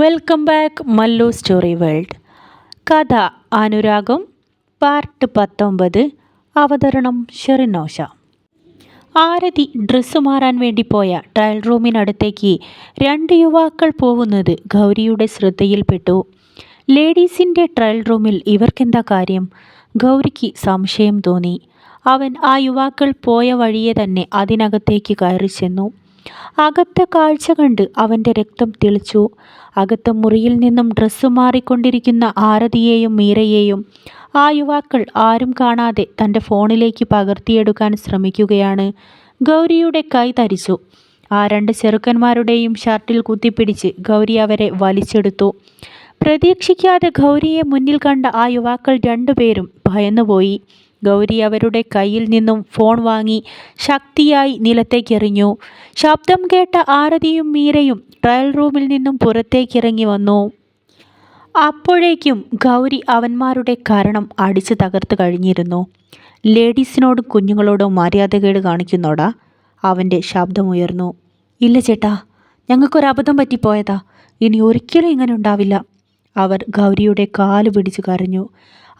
Welcome back Mallu story world കഥ അനുരാഗം part പത്തൊമ്പത് അവതരണം ഷെറിനോഷ. ആരതി ഡ്രസ്സ് മാറാൻ വേണ്ടി പോയ ട്രയൽ റൂമിനടുത്തേക്ക് രണ്ട് യുവാക്കൾ പോകുന്നത് ഗൗരിയുടെ ശ്രദ്ധയിൽപ്പെട്ടു. ലേഡീസിന്റെ ട്രയൽ റൂമിൽ ഇവർക്കെന്താ കാര്യം? ഗൗരിക്ക് സംശയം തോന്നി. അവൻ ആ യുവാക്കൾ പോയ വഴിയെ തന്നെ അതിനകത്തേക്ക് കയറി ചെന്നു. അകത്തെ കാഴ്ച കണ്ട് അവന്റെ രക്തം തെളിച്ചു. അകത്തെ മുറിയിൽ നിന്നും ഡ്രസ്സ് മാറിക്കൊണ്ടിരിക്കുന്ന ആരതിയെയും മീരയെയും ആ യുവാക്കൾ ആരും കാണാതെ തന്റെ ഫോണിലേക്ക് പകർത്തിയെടുക്കാൻ ശ്രമിക്കുകയാണ്. ഗൗരിയുടെ കൈ തരിച്ചു. ആ രണ്ട് ചെറുക്കന്മാരുടെയും ഷർട്ടിൽ കുത്തിപ്പിടിച്ച് ഗൗരി അവരെ വലിച്ചെടുത്തു. പ്രതീക്ഷിക്കാതെ ഗൗരിയെ മുന്നിൽ കണ്ട ആ യുവാക്കൾ രണ്ടുപേരും ഭയന്നുപോയി. ഗൗരി അവരുടെ കയ്യിൽ നിന്നും ഫോൺ വാങ്ങി ശക്തിയായി നിലത്തേക്കെറിഞ്ഞു. ശബ്ദം കേട്ട ആരതിയും മീരയും ട്രയൽ റൂമിൽ നിന്നും പുറത്തേക്കിറങ്ങി വന്നു. അപ്പോഴേക്കും ഗൗരി അവന്മാരുടെ കാരണം അടിച്ചു തകർത്ത് കഴിഞ്ഞിരുന്നു. ലേഡീസിനോടും കുഞ്ഞുങ്ങളോടും മര്യാദകേട് കാണിക്കുന്നോടാ? അവന്റെ ശബ്ദമുയർന്നു. ഇല്ല ചേട്ടാ ഞങ്ങൾക്കൊരു അബദ്ധം പറ്റിപ്പോയതാ. ഇനി ഒരിക്കലും ഇങ്ങനെ ഉണ്ടാവില്ല. അവർ ഗൗരിയുടെ കാൽ പിടിച്ചു കരഞ്ഞു.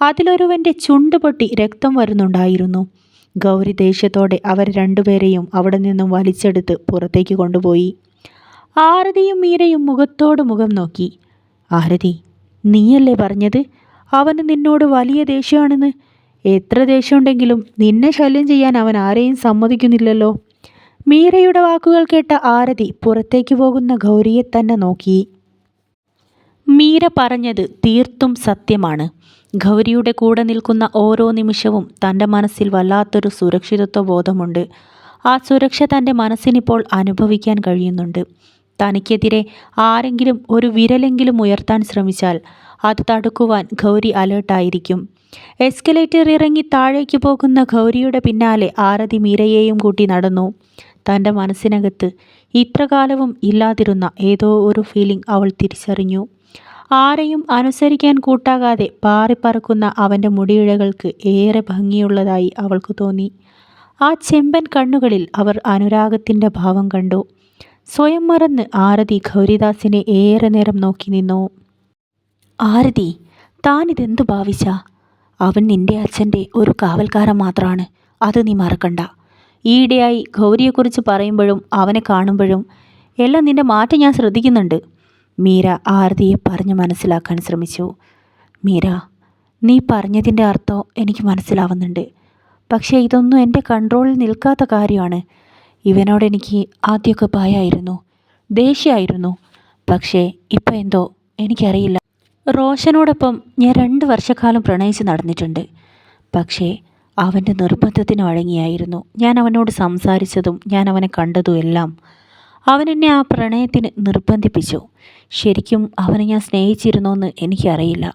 അതിലൊരുവന്റെ ചുണ്ട് പൊട്ടി രക്തം വരുന്നുണ്ടായിരുന്നു. ഗൗരി ദേഷ്യത്തോടെ അവർ രണ്ടുപേരെയും അവിടെ നിന്നും വലിച്ചെടുത്ത് പുറത്തേക്ക് കൊണ്ടുപോയി. ആരതിയും മീരയും മുഖത്തോട് മുഖം നോക്കി. ആരതി നീയല്ലേ പറഞ്ഞത്? അവന് നിന്നോട് വലിയ ദേഷ്യമാണെന്ന്. എത്ര ദേഷ്യമുണ്ടെങ്കിലും നിന്നെ ശല്യം ചെയ്യാൻ അവൻ ആരെയും സമ്മതിക്കുന്നില്ലല്ലോ. മീരയുടെ വാക്കുകൾ കേട്ട ആരതി പുറത്തേക്ക് പോകുന്ന ഗൗരിയെ തന്നെ നോക്കി. മീര പറഞ്ഞത് തീർത്തും സത്യമാണ്. ഗൗരിയുടെ കൂടെ നിൽക്കുന്ന ഓരോ നിമിഷവും തന്റെ മനസ്സിൽ വല്ലാത്തൊരു സുരക്ഷിതത്വ ബോധമുണ്ട്. ആ സുരക്ഷ തന്റെ മനസ്സിനിപ്പോൾ അനുഭവിക്കാൻ കഴിയുന്നുണ്ട്. തനിക്കെതിരെ ആരെങ്കിലും ഒരു വിരലെങ്കിലും ഉയർത്താൻ ശ്രമിച്ചാൽ അത് തടുക്കുവാൻ ഗൗരി അലേർട്ടായിരിക്കും എസ്കലേറ്റർ ഇറങ്ങി താഴേക്ക് പോകുന്ന ഗൗരിയുടെ പിന്നാലെ ആരതി മീരയെയും കൂട്ടി നടന്നു. തന്റെ മനസ്സിനകത്ത് ഇത്രകാലവും ഇല്ലാതിരുന്ന ഏതോ ഒരു ഫീലിംഗ് അവൾ തിരിച്ചറിഞ്ഞു. ആരെയും അനുസരിക്കാൻ കൂട്ടാകാതെ പാറിപ്പറക്കുന്ന അവന്റെ മുടിയിഴകൾക്ക് ഏറെ ഭംഗിയുള്ളതായി അവൾക്ക് തോന്നി. ആ ചെമ്പൻ കണ്ണുകളിൽ അവർ അനുരാഗത്തിന്റെ ഭാവം കണ്ടു. സ്വയം മറന്ന് ആരതി ഗൗരിദാസിനെ ഏറെ നേരം നോക്കി നിന്നു. ആരതി താനിതെന്തു ഭാവിച്ച? അവൻ നിന്റെ അച്ഛന്റെ ഒരു കാവൽക്കാരൻ മാത്രമാണ് അത് നീ മറക്കണ്ട. ഈയിടെയായി ഗൗരിയെക്കുറിച്ച് പറയുമ്പോഴും അവനെ കാണുമ്പോഴും എല്ലാം നിന്റെ മാറ്റം ഞാൻ ശ്രദ്ധിക്കുന്നുണ്ട്. മീര ആരതിയെ പറഞ്ഞു മനസ്സിലാക്കാൻ ശ്രമിച്ചു. മീര നീ പറഞ്ഞതിന്റെ അർത്ഥം എനിക്ക് മനസ്സിലാവുന്നുണ്ട്. പക്ഷേ ഇതൊന്നും എന്റെ കൺട്രോളിൽ നിൽക്കാത്ത കാര്യമാണ്. ഇവനോട് എനിക്ക് ആദ്യമൊക്കെ ഭയമായിരുന്നു ദേഷ്യമായിരുന്നു. പക്ഷേ ഇപ്പം എന്തോ എനിക്കറിയില്ല. റോഷനോടൊപ്പം ഞാൻ രണ്ട് വർഷക്കാലം പ്രണയിച്ച് നടന്നിട്ടുണ്ട്. പക്ഷേ അവന്റെ നിർബന്ധത്തിന് വഴങ്ങിയായിരുന്നു. ഞാൻ അവനോട് സംസാരിച്ചതും ഞാൻ അവനെ കണ്ടതും എല്ലാം അവൻ എന്നെ ആ പ്രണയത്തിന് നിർബന്ധിപ്പിച്ചു. ശരിക്കും അവനെ ഞാൻ സ്നേഹിച്ചിരുന്നോന്ന് എനിക്കറിയില്ല.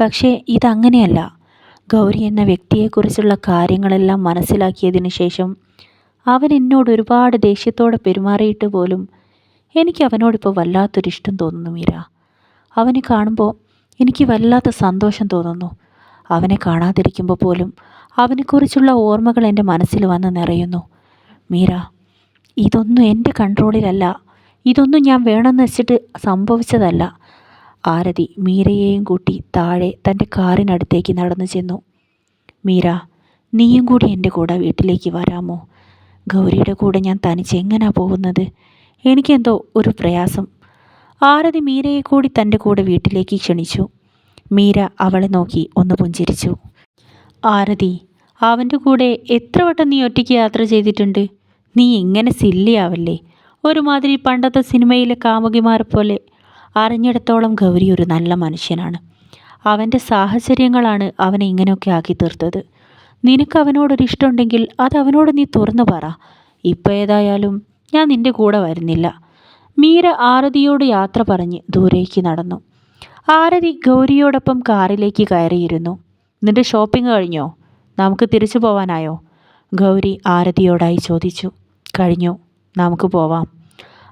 പക്ഷേ ഇതങ്ങനെയല്ല. ഗൗരി എന്ന വ്യക്തിയെക്കുറിച്ചുള്ള കാര്യങ്ങളെല്ലാം മനസ്സിലാക്കിയതിനു ശേഷം അവൻ എന്നോട് ഒരുപാട് ദേഷ്യത്തോടെ പെരുമാറിയിട്ട് പോലും എനിക്ക് അവനോടിപ്പോൾ വല്ലാത്തൊരിഷ്ടം തോന്നുന്നു മീര. അവനെ കാണുമ്പോൾ എനിക്ക് വല്ലാത്ത സന്തോഷം തോന്നുന്നു. അവനെ കാണാതിരിക്കുമ്പോൾ പോലും അവനെക്കുറിച്ചുള്ള ഓർമ്മകൾ എന്റെ മനസ്സിൽ വന്ന് നിറയുന്നു. മീര ഇതൊന്നും എന്റെ കൺട്രോളിലല്ല. ഇതൊന്നും ഞാൻ വേണമെന്ന് വെച്ചിട്ട് സംഭവിച്ചതല്ല. ആരതി മീരയെയും കൂട്ടി താഴെ തന്റെ കാറിനടുത്തേക്ക് നടന്നു ചെന്നു. മീര നീയും കൂടി എന്റെ കൂടെ വീട്ടിലേക്ക് വരാമോ? ഗൗരിയുടെ കൂടെ ഞാൻ തനിച്ച് എങ്ങനെയാ പോകുന്നത്? എനിക്കെന്തോ ഒരു പ്രയാസം. ആരതി മീരയെ കൂടി തന്റെ കൂടെ വീട്ടിലേക്ക് ക്ഷണിച്ചു. മീര അവളെ നോക്കി ഒന്ന് പുഞ്ചിരിച്ചു. ആരതി അവന്റെ കൂടെ എത്ര വട്ടം നീ ഒറ്റയ്ക്ക് യാത്ര ചെയ്തിട്ടുണ്ട്? നീ ഇങ്ങനെ സില്ലിയാവല്ലേ? ഒരുമാതിരി പണ്ടത്തെ സിനിമയിലെ കാമുകിമാരെ പോലെ. അറിഞ്ഞിടത്തോളം ഗൗരി ഒരു നല്ല മനുഷ്യനാണ്. അവന്റെ സാഹചര്യങ്ങളാണ് അവനെ ഇങ്ങനെയൊക്കെ ആക്കി തീർത്തത്. നിനക്ക് അവനോടൊരു ഇഷ്ടമുണ്ടെങ്കിൽ അത് അവനോട് നീ തുറന്നു പറ. ഇപ്പോൾ ഏതായാലും ഞാൻ നിന്റെ കൂടെ വരുന്നില്ല. മീര ആരതിയോട് യാത്ര പറഞ്ഞ് ദൂരേക്ക് നടന്നു. ആരതി ഗൗരിയോടൊപ്പം കാറിലേക്ക് കയറിയിരുന്നു. നിന്റെ ഷോപ്പിംഗ് കഴിഞ്ഞോ? നമുക്ക് തിരിച്ചു പോവാനായോ? ഗൗരി ആരതിയോടായി ചോദിച്ചു. കഴിഞ്ഞു. നമുക്ക് പോവാം.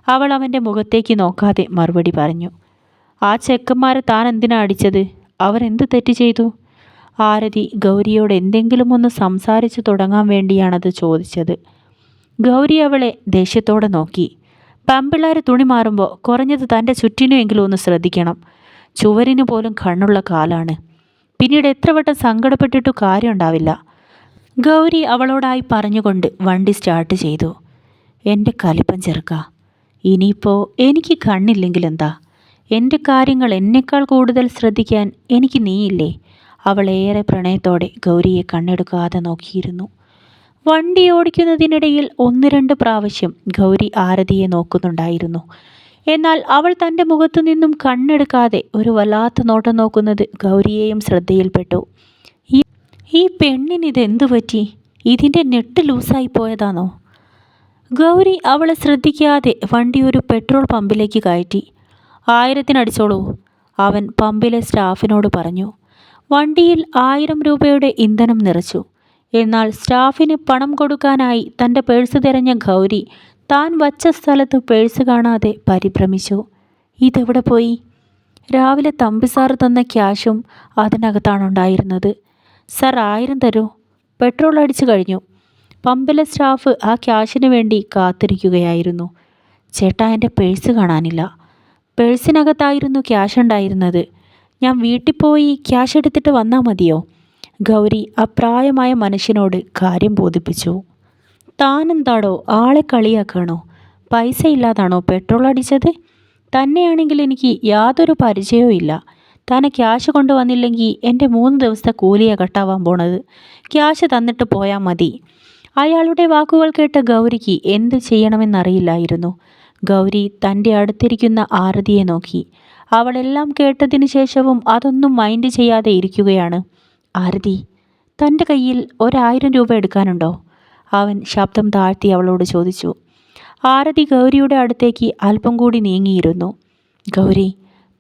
അവൾ അവന്റെ മുഖത്തേക്ക് നോക്കാതെ മറുപടി പറഞ്ഞു. ആ ചെക്കന്മാരെ താൻ എന്തിനാ അടിച്ചത്? അവരെന്ത് തെറ്റ് ചെയ്തു? ആരതി ഗൗരിയോട് എന്തെങ്കിലും ഒന്ന് സംസാരിച്ചു തുടങ്ങാൻ വേണ്ടിയാണത് ചോദിച്ചത്. ഗൗരി അവളെ ദേഷ്യത്തോടെ നോക്കി. പമ്പിള്ളാർ തുണി മാറുമ്പോൾ കുറഞ്ഞത് തന്റെ ചുറ്റിനുമെങ്കിലും ഒന്ന് ശ്രദ്ധിക്കണം. ചുവരിന് പോലും കണ്ണുള്ള കാലാണ്. പിന്നീട് എത്ര വട്ടം സങ്കടപ്പെട്ടിട്ടു കാര്യമുണ്ടാവില്ല. ഗൗരി അവളോടായി പറഞ്ഞുകൊണ്ട് വണ്ടി സ്റ്റാർട്ട് ചെയ്തു. എന്റെ കലിപ്പൻ ചെറുക്ക. ഇനിയിപ്പോൾ എനിക്ക് കണ്ണില്ലെങ്കിൽ എന്താ എന്റെ കാര്യങ്ങൾ എന്നെക്കാൾ കൂടുതൽ ശ്രദ്ധിക്കാൻ എനിക്ക് നീയില്ലേ? അവൾ ഏറെ പ്രണയത്തോടെ ഗൗരിയെ കണ്ണെടുക്കാതെ നോക്കിയിരുന്നു. വണ്ടി ഓടിക്കുന്നതിനിടയിൽ ഒന്ന് രണ്ട് പ്രാവശ്യം ഗൗരി ആരതിയെ നോക്കുന്നുണ്ടായിരുന്നു. എന്നാൽ അവൾ തന്റെ മുഖത്തു നിന്നും കണ്ണെടുക്കാതെ ഒരു വല്ലാത്ത നോട്ടം നോക്കുന്നത് ഗൗരിയെയും ശ്രദ്ധയിൽപ്പെട്ടു. ഈ ഈ പെണ്ണിന് ഇതെന്തു പറ്റി? ഇതിന്റെ നെട്ട് ലൂസായി പോയതാണോ? ഗൗരി അവളെ ശ്രദ്ധിക്കാതെ വണ്ടി ഒരു പെട്രോൾ പമ്പിലേക്ക് കയറ്റി. ആയിരത്തിനടിച്ചോളൂ അവൻ പമ്പിലെ സ്റ്റാഫിനോട് പറഞ്ഞു. വണ്ടിയിൽ ആയിരം രൂപയുടെ ഇന്ധനം നിറച്ചു. എന്നാൽ സ്റ്റാഫിന് പണം കൊടുക്കാനായി തന്റെ പേഴ്സ് തിരഞ്ഞ ഗൗരി താൻ വച്ച സ്ഥലത്ത് പേഴ്സ് കാണാതെ പരിഭ്രമിച്ചു. ഇതെവിടെ പോയി? രാവിലെ തമ്പി സാർ തന്ന ക്യാഷും അതിനകത്താണ് ഉണ്ടായിരുന്നത് സാർ ആയിരം തരൂ. പെട്രോൾ അടിച്ചു കഴിഞ്ഞു. പമ്പിലെ സ്റ്റാഫ് ആ ക്യാഷിന് വേണ്ടി കാത്തിരിക്കുകയായിരുന്നു. ചേട്ടാ എന്റെ പേഴ്സ് കാണാനില്ല. പേഴ്സിനകത്തായിരുന്നു ക്യാഷ് ഉണ്ടായിരുന്നത്. ഞാൻ വീട്ടിൽ പോയി ക്യാഷ് എടുത്തിട്ട് വന്നാൽ മതിയോ? ഗൗരി അപ്രായമായ മനുഷ്യനോട് കാര്യം ബോധിപ്പിച്ചു. താനെന്താടോ ആളെ കളിയാക്കണോ? പൈസ ഇല്ലാതാണോ പെട്രോൾ അടിച്ചത്? തന്നെയാണെങ്കിൽ എനിക്ക് യാതൊരു പരിചയവും ഇല്ല. താനെ ക്യാഷ് കൊണ്ടുവന്നില്ലെങ്കിൽ എന്റെ മൂന്ന് ദിവസത്തെ കൂലിയാണ് കട്ടാവാൻ പോണത്. ക്യാഷ് തന്നിട്ട് പോയാൽ മതി. അയാളുടെ വാക്കുകൾ കേട്ട ഗൗരിക്ക് എന്ത് ചെയ്യണമെന്നറിയില്ലായിരുന്നു. ഗൗരി തന്റെ അടുത്തിരിക്കുന്ന ആരതിയെ നോക്കി. അവളെല്ലാം കേട്ടതിനു ശേഷവും അതൊന്നും മൈൻഡ് ചെയ്യാതെ ഇരിക്കുകയാണ്. ആരതി തന്റെ കയ്യിൽ ഒരായിരം രൂപ എടുക്കാനുണ്ടോ? അവൻ ശബ്ദം താഴ്ത്തി അവളോട് ചോദിച്ചു. ആരതി ഗൗരിയുടെ അടുത്തേക്ക് അല്പം കൂടി നീങ്ങിയിരുന്നു. ഗൗരി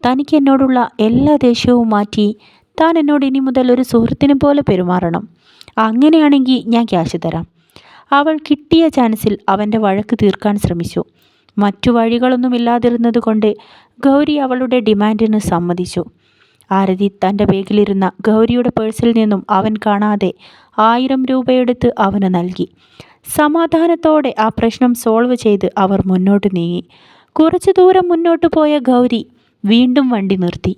തനിക്ക് എന്നോടുള്ള എല്ലാ ദേഷ്യവും മാറ്റി താൻ എന്നോട് ഇനി മുതൽ ഒരു സുഹൃത്തിനെ പോലെ പെരുമാറണം. അങ്ങനെയാണെങ്കിൽ ഞാൻ ക്യാഷ് തരാം. അവൾ കിട്ടിയ ചാൻസിൽ അവന്റെ വഴക്ക് തീർക്കാൻ ശ്രമിച്ചു. മറ്റു വഴികളൊന്നുമില്ലാതിരുന്നത് കൊണ്ട് ഗൗരി അവളുടെ ഡിമാൻഡിന് സമ്മതിച്ചു. ആരതി തന്റെ ബാഗിലിരുന്ന ഗൗരിയുടെ പേഴ്സിൽ നിന്നും അവൻ കാണാതെ ആയിരം രൂപയെടുത്ത് അവന് നൽകി. സമാധാനത്തോടെ ആ പ്രശ്നം സോൾവ് ചെയ്ത് അവർ മുന്നോട്ട് നീങ്ങി. കുറച്ചു ദൂരം മുന്നോട്ട് പോയ ഗൗരി വീണ്ടും വണ്ടി നിർത്തി.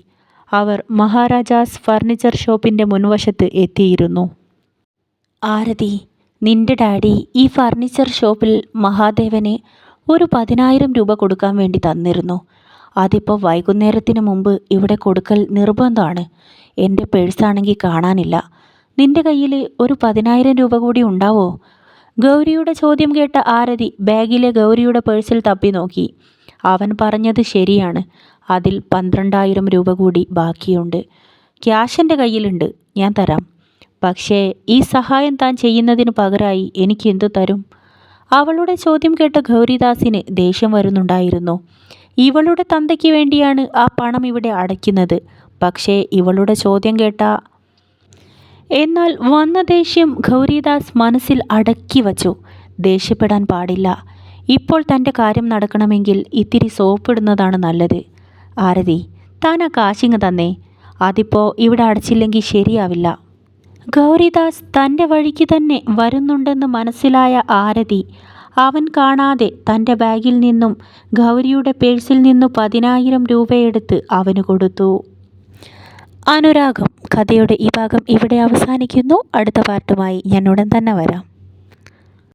അവർ മഹാരാജാസ് ഫർണിച്ചർ ഷോപ്പിന്റെ മുൻവശത്ത് എത്തിയിരുന്നു. ആരതി നിന്റെ ഡാഡി ഈ ഫർണിച്ചർ ഷോപ്പിൽ മഹാദേവന് ഒരു പതിനായിരം രൂപ കൊടുക്കാൻ വേണ്ടി തന്നിരുന്നു. അതിപ്പോൾ വൈകുന്നേരത്തിന് മുമ്പ് ഇവിടെ കൊടുക്കൽ നിർബന്ധമാണ്. എന്റെ പേഴ്സാണെങ്കിൽ കാണാനില്ല. നിന്റെ കയ്യിൽ ഒരു പതിനായിരം രൂപ കൂടി ഉണ്ടാവോ? ഗൗരിയുടെ ചോദ്യം കേട്ട ആരതി ബാഗിലെ ഗൗരിയുടെ പേഴ്സിൽ തപ്പി നോക്കി. അവൻ പറഞ്ഞത് ശരിയാണ്. അതിൽ പന്ത്രണ്ടായിരം രൂപ കൂടി ബാക്കിയുണ്ട്. ക്യാഷ് എന്റെ കയ്യിലുണ്ട്. ഞാൻ തരാം. പക്ഷേ ഈ സഹായം താൻ ചെയ്യുന്നതിന് പകരമായി എനിക്ക് എന്തു തരും? അവളുടെ ചോദ്യം കേട്ട ഗൗരിദാസിന് ദേഷ്യം വരുന്നുണ്ടായിരുന്നു. ഇവളുടെ തന്തയ്ക്ക് വേണ്ടിയാണ് ആ പണം ഇവിടെ അടയ്ക്കുന്നത്. പക്ഷേ ഇവളുടെ ചോദ്യം കേട്ട എന്നാൽ വന്ന ദേഷ്യം ഗൗരിദാസ് മനസ്സിൽ അടക്കി വച്ചു. ദേഷ്യപ്പെടാൻ പാടില്ല. ഇപ്പോൾ തന്റെ കാര്യം നടക്കണമെങ്കിൽ ഇത്തിരി സോപ്പിടുന്നതാണ് നല്ലത്. ആരതി താൻ ആ കാശിങ് തന്നെ. അതിപ്പോൾ ഇവിടെ അടച്ചില്ലെങ്കിൽ ശരിയാവില്ല. ഗൗരിദാസ് തന്റെ വഴിക്ക് തന്നെ വരുന്നുണ്ടെന്ന് മനസ്സിലായ ആരതി അവൻ കാണാതെ തന്റെ ബാഗിൽ നിന്നും ഗൗരിയുടെ പേഴ്സിൽ നിന്നു പതിനായിരം രൂപയെടുത്ത് അവന് കൊടുത്തു. അനുരാഗം കഥയുടെ ഈ ഭാഗം ഇവിടെ അവസാനിക്കുന്നു. അടുത്ത പാർട്ടുമായി ഞാൻ ഉടൻ തന്നെ വരാം.